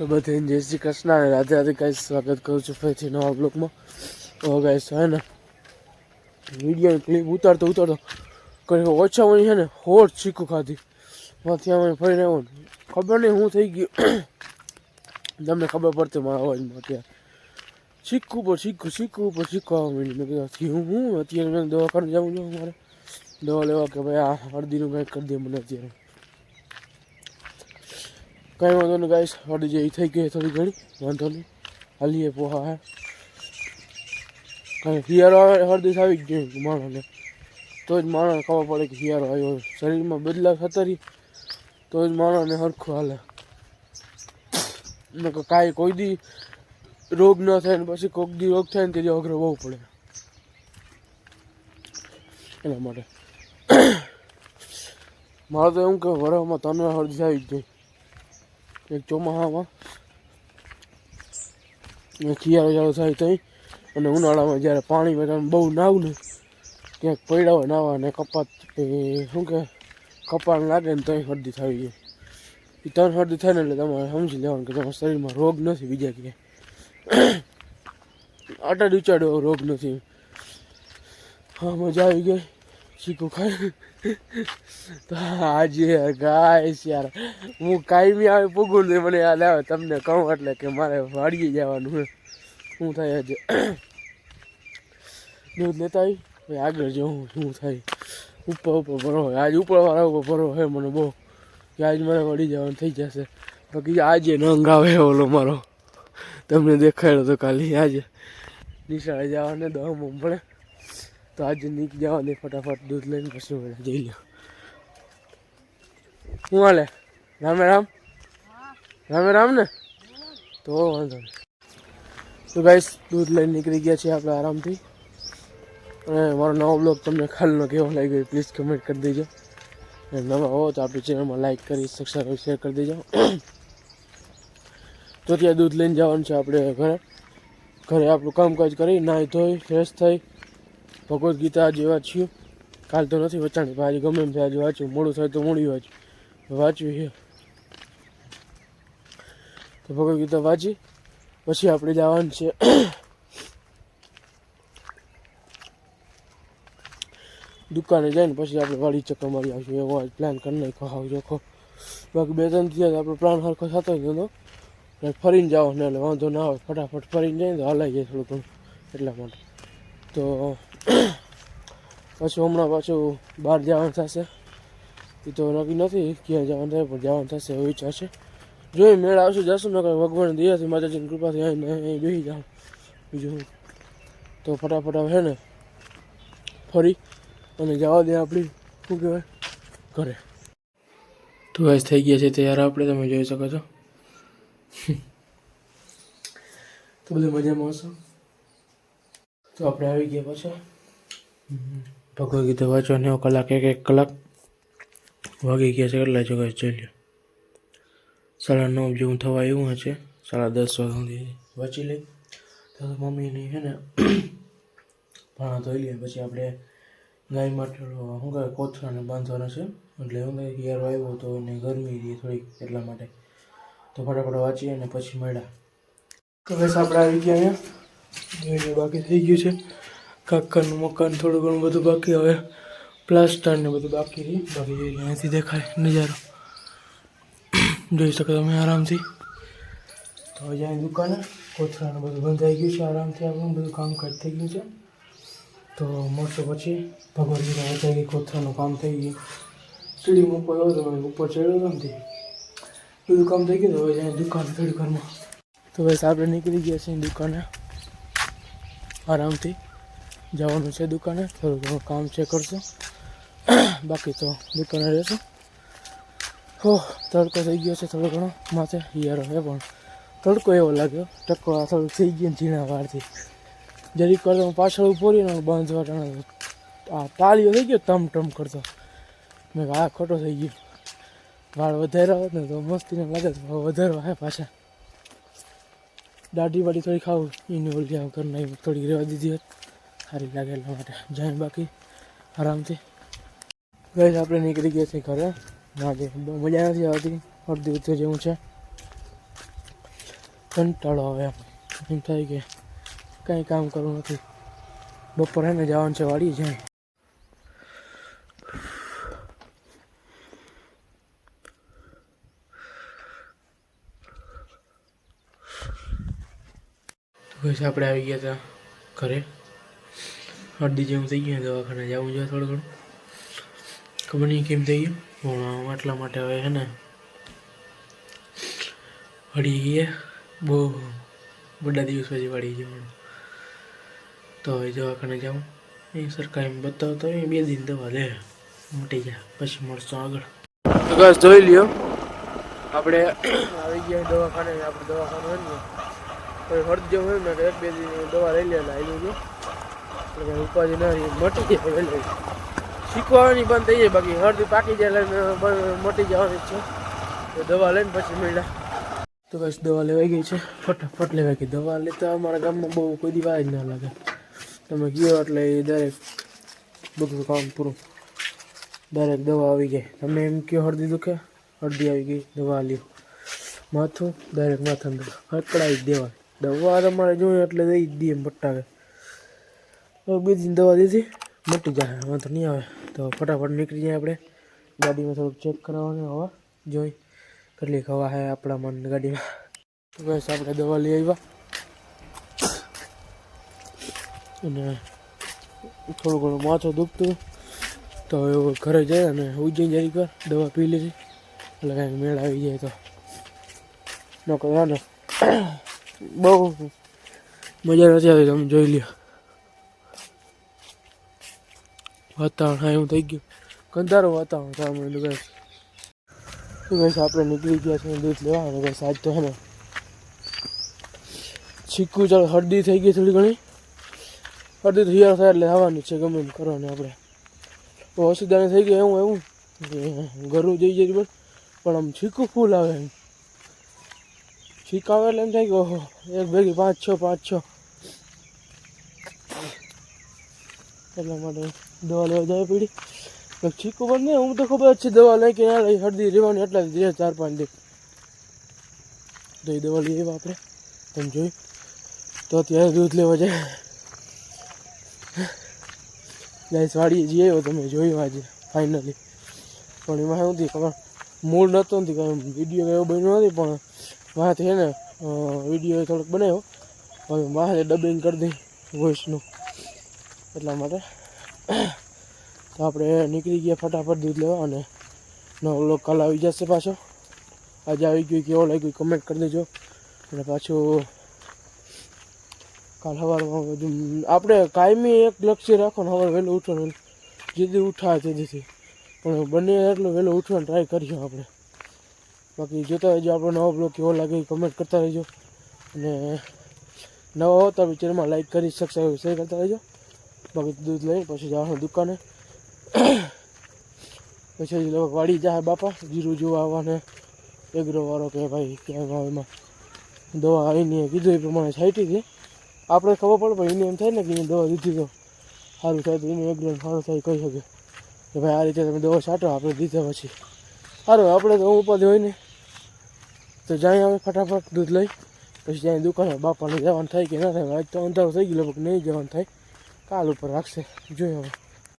તો બધાને જય શ્રી કૃષ્ણ. અને રાધે રાધે ગાઈસ સ્વાગત કરું છું ફરીથી નવા બ્લોકમાં ઓ ગાઈસ હે ને વીડિયો ક્લિપ ઉતારતો ઉતારતો. કંઈ ઓછામાં છે ને હોટ ચીકુ ખાધી. ત્યાંથી અમે ફરીને આવ્યો ખબર નહીં હું થઈ ગયું. તમને ખબર પડતી મારા અવાજમાં અત્યારે. ચીકુ પર ચીકુ ચીકુ ઉપર ચીકુ આવવા માંડી મેં કીધું હું હું? અત્યારે મેં કરવા જવું છું મારે દવા લેવા કે ભાઈ, આ હળદીનું કંઈક કરી દે મને અત્યારે. કાંઈ વાંધો નહીં ગાઈશ હળદી જેવી થઈ ગઈ થોડી ઘણી વાંધો નહીં. હાલીએ પોહા, હે. કાંઈ શિયાળો આવે હળદી આવી જ ગઈ માણસને. તો જ માણસને ખબર પડે કે શિયાળો આવ્યો શરીરમાં બદલાવ થતા રહી, તો જ માણસને સરખું હાલે. નકર કાંઈ કોઈ દી રોગ ન થાય ને પછી કોઈક દી રોગ થાય ને તેથી અઘરો બહુ પડે. એના માટે. મારે તો એમ કે વરસમાં ત્રણ હળદી આવી જ ગઈ. એક ચોમાસામાં શિયાળો ચાલુ થાય ત્યાં અને ઉનાળામાં જ્યારે પાણી બધા બહુ નાવું ને ક્યાંક પડ્યા હોય નાવા ને કપાત શું કે કપાળ લાગે ને તઈ શરદી થઈ જાય એ ત્રણ શરદી થાય ને એટલે તમારે સમજી લેવાનું કે તમારા શરીરમાં રોગ નથી બીજા ક્યાંય. આટા ઉચાડ્યો રોગ નથી. હા, મજા આવી ગઈ. ચીકુ ખાઈ તો આજે ગાય યાર, હું કાયમી આવે પૂગું નહીં, મને યાદ આવે, તમને કહું એટલે કે મારે વાડીએ જવાનું શું થાય આજે? દૂધ લેતા આવી? આગળ જવું, શું થાય? ઉપર ઉપર ભરો, આજ ઉપરવાળા ઉપર ભરો હે મને બહુ. કે આજ મારે વળી જવાનું થઈ જશે. બાકી આજે નંગ આવે ઓલો મારો. તમને દેખાડ્યો તો કાલે આજે. નિશાળે જવાને દમ પડે. તો આજે નીકળી જવા દે ફટાફટ, દૂધ લઈને પછી વળે જઈ લો શું હાલે? રામે રામ? રામે રામ ને? તો વાંધો તો ગાઈસ દૂધ લઈને નીકળી ગયા છીએ આપણે આરામથી. અને મારો નવો બ્લોગ તમને ખાલનો કેવો લાગ્યો પ્લીઝ કમેન્ટ કરી દેજો. અને નવા હો તો આપણી ચેનલમાં લાઈક કરી સબસ્ક્રાઈબ શેર કરી દેજો. તો ત્યાં દૂધ લઈને જવાનું છે આપણે ઘરે. ઘરે આપણું કામકાજ કરી, નાહી ધોઈ ફ્રેશ થઈ ભગવદ્ ગીતા આજે વાંચ્યું કાલ તો નથી વચાણી, પણ આજે ગમે એમ થાય, આજે વાંચ્યું મોડું થાય તો મોડી વાંચ્યું વાંચ્યું છે. તો ભગવદ્ ગીતા વાંચી. પછી આપણે જવાનું છે. દુકાને જઈને પછી આપણે વાડી ચક્કર મારી આવશું. એવો આજ પ્લાન કરી નાખો હાવ જોખો. બાકી બે ત્રણ દિવસ આપણો પ્લાન સરખો થતો જ એટલે ફરીને જાઓ ને એટલે વાંધો ના આવે. ફટાફટ ફરીને જાય તો હલાઈ જાય થોડું ઘણું એટલા માટે. તો પછી હમણાં પાછું બહાર જવાનું થશે. એ તો નક્કી નથી ક્યાં જવાનું થાય, પણ જવાનું થશે એવું ઈચ્છા છે. જોઈ મેળ આવશે, જશું ને ભગવાન દયાથી, માતાજીની કૃપાથી આવીને અહીં બેસી જાઉં. બીજું તો ફટાફટ છે ને, ફરી અને જવા દે આપણી, શું કહેવાય, ઘરે. તો ગાઈસ થઈ ગયા છે તૈયાર આપણે, તમે જોઈ શકો છો. તો બધું મજામાં હશો? તો આપણે આવી ગયા પાછા. ભગવદ ગીતા નેવ કલાક એક એક કલાક વાગી ગયા છે કેટલા જગ્યાએ ચાલ્યો જોઈ સાડા નવ જેવું થવા એવું હશે સાડા દસ વાગ્યા સુધી વાંચી લઈ તો મમ્મીની છે ને ભાણા ધોઈ લઈએ પછી આપણે ગાય માટે શું કહે કોથળાને બાંધવાનો છે. એટલે શું કહે યાર આવ્યો તો એને ગરમી રહી થોડીક એટલા માટે. તો ફટાફટ વાંચીએ અને પછી મળ્યા. તો બસ આપણે આવી ગયા અહીંયા. જોઈને બાકી થઈ ગયું છે. કાકાનું મકાન થોડું ઘણું બધું બાકી, હવે પ્લાસ્ટર ને બધું બાકી રહી. બાકી જોઈ લો, અહીંથી દેખાય નજારો. જોઈ શકો તમે આરામથી. તો હવે જાય દુકાને. કોથરાનું બધું બંધાઈ ગયું છે, આરામથી આપણું બધું કામકાજ થઈ ગયું છે. તો મળશે પછી. ભગવાન ગીતા વચાઈ ગઈ કોથળાનું કામ થઈ ગયું. સીડી ઉપર આવ્યો તો ઉપર ચડ્યો હતો ને બધું કામ થઈ ગયું હવે જાય દુકાન થોડી ઘરમાં. તો બસ આપણે નીકળી ગયા છીએ દુકાને. આરામથી જવાનું છે દુકાને. થોડું ઘણું કામ છે કરશું. બાકી તો દુકાને રહેશું. હો, તડકો થઈ ગયો છે થોડો ઘણો. માથે હિયારો હે પણ તડકો એવો લાગ્યો. ટકો આ થોડું થઈ ગયું ઝીણા વારથી જરીક કરતો હું પાછળ ઊભો રહ્યો બાંધવા ટાણે આ તાળીઓ થઈ ગયો તમ ટમ કરતો. મેં આ ખોટો થઈ ગયો. વાળ વધારે હોત ને તો મસ્તીને લાગે વધારવા હે પાછા. દાઢી વાળી થોડી ખાવું. એની ઓલી આમ કર નાખી થોડી રહેવા દીધી હોત. સારી લાગે એટલા માટે. જાય બાકી આરામથી. ગઈ આપણે નીકળી ગયા છીએ ઘરે. ના જે બહુ મજા નથી આવતી. અડધી ઉતર જેવું છે. કંટાળો આવે એમ. થાય કે કંઈ કામ કરવું નથી. બપોર એને જવાનું છે વાળી જાય. બસ આપણે આવી ગયા હતા ઘરે. અડધી જેવું થઈ ગયું દવાખાને જવું જોઈએ થોડું ઘણું. ખબર નહીં કેમ થઈ ગયું, પણ એટલા માટે હવે છે ને વળી ગયા બહુ બધા દિવસ પછી વળી જવાનું તો હવે દવાખાને જાઉં એ સરકારી બતાવતો એ બે દિન દવા લે. મટી જાય પછી મળશું આગળ. બસ જોઈ લ્યો, આપણે આવી ગયા દવાખાને, આપણે દવાખાને હોય ને હર્દ જેવું હોય ને એક બે દવા લઈ લે આવી લેજો એટલે કંઈ ઉપાધિ ના રહી, મટી જાય વહેલી શીખવાની બંધ થઈ જાય, બાકી હળદી પાકી જાય મટી જવાની છે. તો દવા લઈને પછી મળ્યા. તો બસ દવા લેવાઈ ગઈ છે. ફટાફટ લેવાઈ ગઈ. દવા લેતા અમારા ગામમાં બહુ કોઈ દીવા જ ના લાગે. તમે ગયો એટલે દરેક બધું કામ પૂરું. દરેક દવા આવી ગઈ. તમે એમ કહો હળદી દુખે હળદી આવી ગઈ. દવા લ્યો. માથું દુખે હકડાઈ જ દેવાય દવા તમારે જોઈએ એટલે દઈ જ દઈએ પટ્ટાવે હવે બીજી દવા દીધી મટી જાય, વાંધો નહીં આવે. તો ફટાફટ નીકળી જાય આપણે. ગાડીમાં થોડુંક ચેક કરાવવાનું હવા જોઈ. કેટલી હવા છે આપણા મન ગાડીમાં. બસ આપણે દવા લઈ આવ્યા. અને થોડું ઘણું માથું દુખતું. તો હવે ઘરે જાય અને ઉજ્જૈન જાય એકવાર દવા પી લીધી. એટલે કાંઈક મેળ આવી જાય તો. નકર હા ને બહુ મજા નથી આવી, તમે જોઈ લ્યો. વાતાવરણ હા એવું થઈ ગયું. કંધારું વાતાવરણ થવા બસ તો બસ આપણે નીકળી ગયા છીએ, દૂધ લેવા અને બસ આજ તો હે ને. છીકું, ચાલો હળદી થઈ ગઈ થોડી ઘણી. હળદી તો હિયાર થાય એટલે આવવાની છે, ગમે એમ કરવાની આપણે. ઓસીદાને થઈ ગયું, એવું એવું. ઘરું જઈ જઈ પણ આમ છીકું ફૂલ આવે એમ. છીક આવે એટલે એમ થાય કે ઓહો, એક ભેગી પાંચ છ પાંચ છ. એટલા માટે દવા લેવા જવી પડી. છીકું પણ નહીં, હું તો ખબર જ છે દવા લઈ કે ના લઈ હળદી રહેવાની એટલા જ ચાર પાંચ દિવસ. તો એ દવા લઈ આવ્યા આપણે. તમે જોયું? તો અત્યારે દૂધ લેવા જાય. ગાઈસ, વાડીએ જઈ આવ્યો તમે, જોયું આજે ફાઇનલી પણ એમાં શું હતી ખબર? મૂળ નહોતો નથી કાંઈ વીડિયો એવો બન્યો નથી, પણ છે ને વીડિયો થોડોક બનાવ્યો હવે મારે ડબિંગ કરી દઈ વોઇસનું એટલા માટે. તો આપણે નીકળી ગયા ફટાફટ દૂધ લેવા અને નવો લોક કાલ આવી જશે પાછો. આજે આવી ગયું કેવો લાગ્યું કમેન્ટ કરી દેજો. અને પાછું કાલ સવારમાં બધું આપણે કાયમી એક લક્ષ્ય રાખો ને સવારે વહેલું ઉઠવાનું. જેથી ઉઠાય તેથી પણ બને એટલું વહેલું ઉઠવાનું ટ્રાય કરીશું આપણે. બાકી જોતા રહેજો આપણો નવો બ્લોગ કેવો લાગે કમેન્ટ કરતા રહેજો. અને નવા હોતા વિચારમાં લાઈક કરી સબસ્ક્રાઈબ શેર કરતા રહેજો. બાકી દૂધ લઈ પછી જવાનું દુકાને. પછી લોકો વાડી જાય બાપા. જીરું જોવા આવવાને એગ્રોવાળો કે ભાઈ ક્યાં એમાં. દવા આવીને કીધું એ પ્રમાણે છાંટી હતી આપણે ખબર પડે, પણ એને એમ થાય ને કે એને દવા દીધી તો સારું થાય તો એને એગ્રો સારું થાય, કહી શકે. કે ભાઈ આ રીતે તમે દવા છાંટો, આપણે દીધા પછી. સારું આપણે તો ઉપાધિ હોય ને, તો જાય હવે ફટાફટ દૂધ લઈ, પછી જાય દુકાને બાપાને જવાનું થાય કે ના થાય, આજ તો અંધારું થઈ ગયું, લગભગ નહીં જવાનું થાય. કાલ ઉપર રાખશે જોઈએ હવે.